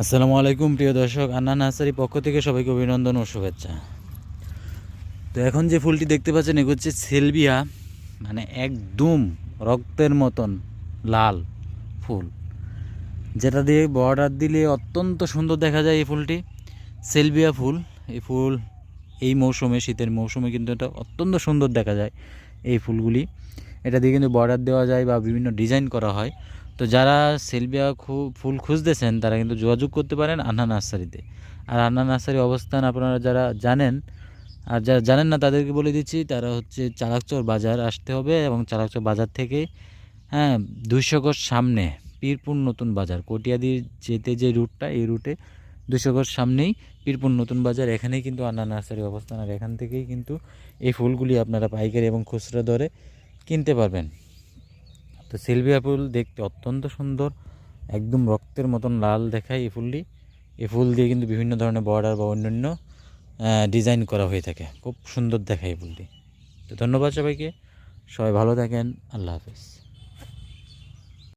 আসসালামু আলাইকুম, প্রিয় দর্শক, আন্না নার্সারি পক্ষ থেকে সবাইকে অভিনন্দন ও শুভেচ্ছা। তো এখন যে ফুলটি দেখতে পাচ্ছেন, এগুলো হচ্ছে সেলবিয়া মানে একদম রক্তের মতন লাল ফুল। যেটা দিয়ে বর্ডার দিলে অত্যন্ত সুন্দর দেখা যায় এই ফুলটি। সেলবিয়া ফুল, এই ফুল এই মৌসুমে, শীতের মৌসুমে কিন্তু এটা অত্যন্ত সুন্দর দেখা যায় এই ফুলগুলি। এটা দিয়ে কিন্তু বর্ডার দেওয়া যায় বা বিভিন্ন ডিজাইন করা হয়। তো যারা সেলবিয়া খু- ফুল খুঁজতেছেন, তারা কিন্তু যোগাযোগ করতে পারেন আন্না নার্সারিতে। আর আন্না নার্সারির অবস্থান আপনারা যারা জানেন, আর যারা জানেন না তাদেরকে বলে দিচ্ছি, তারা হচ্ছে চালাকচর বাজার আসতে হবে এবং চালাকচর বাজার থেকে হ্যাঁ দুইশো গজ সামনে পীরপুর নতুন বাজার, কটিয়াদির যেতে যে রুটটা, এই রুটে দুশো সামনেই পীরপুর নতুন বাজার। এখানেই কিন্তু আন্না নার্সারি অবস্থান। আর এখান থেকেই কিন্তু এই ফুলগুলি আপনারা পাইকারি এবং খুচরা দরে কিনতে পারবেন। তো সিলভিয়া ফুল দেখতে অত্যন্ত সুন্দর, একদম রক্তের মতন লাল দেখায় এই ফুলটি। এই ফুল দিয়ে কিন্তু বিভিন্ন ধরনের বর্ডার বা অন্যান্য ডিজাইন করা হয়ে থাকে। খুব সুন্দর দেখায় এই ফুলটি। তো ধন্যবাদ সবাইকে। সবাই ভালো থাকেন। আল্লাহ হাফেজ।